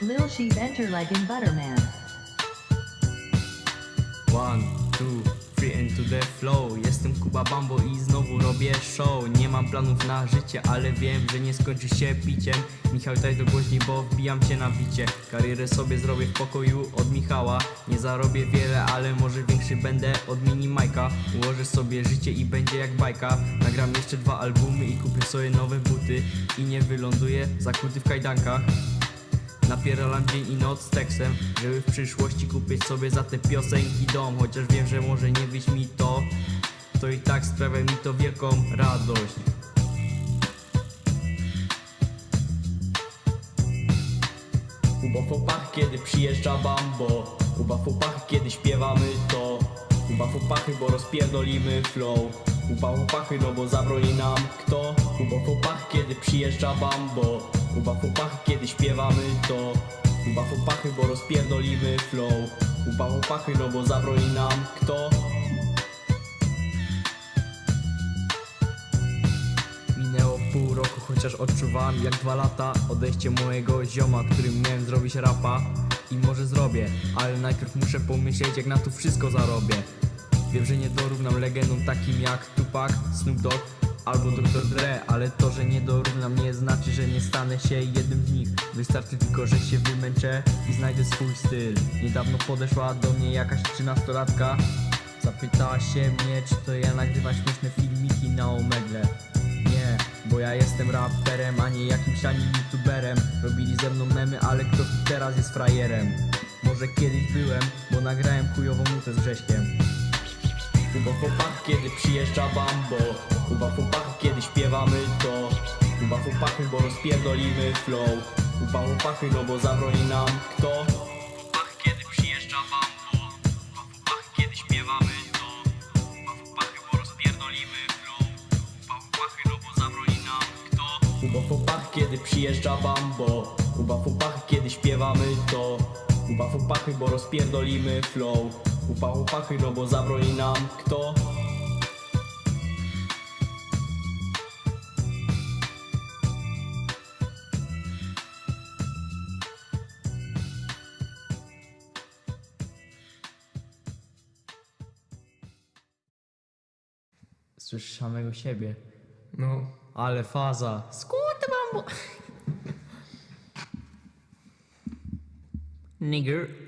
Lil Sheep enter like in Butterman. One, two, three and to the flow. Jestem Kuba Bambo i znowu robię show. Nie mam planów na życie, ale wiem, że nie skończy się piciem. Michał daj do głośniej, bo wbijam cię na bicie. Karierę sobie zrobię w pokoju od Michała. Nie zarobię wiele, ale może większy będę od mini Majka. Ułożę sobie życie i będzie jak bajka. Nagram jeszcze dwa albumy i kupię sobie nowe buty. I nie wyląduję zakuty w kajdankach Napierdalam dzień i noc z tekstem Żeby w przyszłości kupić sobie za te piosenki dom. Chociaż wiem, że może nie wyjść mi to To i tak sprawia mi to wielką radość. Uba w kiedy przyjeżdża bambo. Uba w kiedy śpiewamy to. Uba w bo rozpierdolimy flow Uba w opachy, no bo zabroni nam kto? Uba w opach, kiedy przyjeżdża bambo. Uba w opachy, kiedy śpiewamy to. Uba w opachy, bo rozpierdolimy flow. Uba w opachy, no bo zabroni nam kto? Minęło pół roku, chociaż odczuwałem jak dwa lata Odejście mojego zioma, którym miałem zrobić rapa. I może zrobię, ale najpierw muszę pomyśleć jak na to wszystko zarobię Wiem, że nie dorównam legendom takim jak Tupac, Snoop Dogg albo Dr. Dre Ale to, że nie dorównam nie znaczy, że nie stanę się jednym z nich Wystarczy tylko, że się wymęczę i znajdę swój styl Niedawno podeszła do mnie jakaś trzynastolatka Zapytała się mnie, czy to ja nagrywam śmieszne filmiki na Omegle Nie, bo ja jestem raperem, a nie jakimś ani youtuberem Robili ze mną memy, ale kto tu teraz jest frajerem? Może kiedyś byłem, bo nagrałem chujową nutę z Grześkiem Uba w opach, kiedy przyjeżdża bambo Uba w opach, kiedy śpiewamy to Uba w opachy, bo rozpierdolimy flow Uba w opachy, no bo zabroni nam kto opach, kiedy przyjeżdża bambo Uba w opach, kiedy śpiewamy to Uba w opachy, bo rozpierdolimy flow no bo zabroni nam kto Uba w opach, kiedy przyjeżdża bambo Uba w opach, kiedy śpiewamy to Uba w opachy, bo rozpierdolimy flow Uba w opachy, no bo zabroni nam kto Słyszysz samego siebie. No, Ale faza. Skute bambo. Nigger.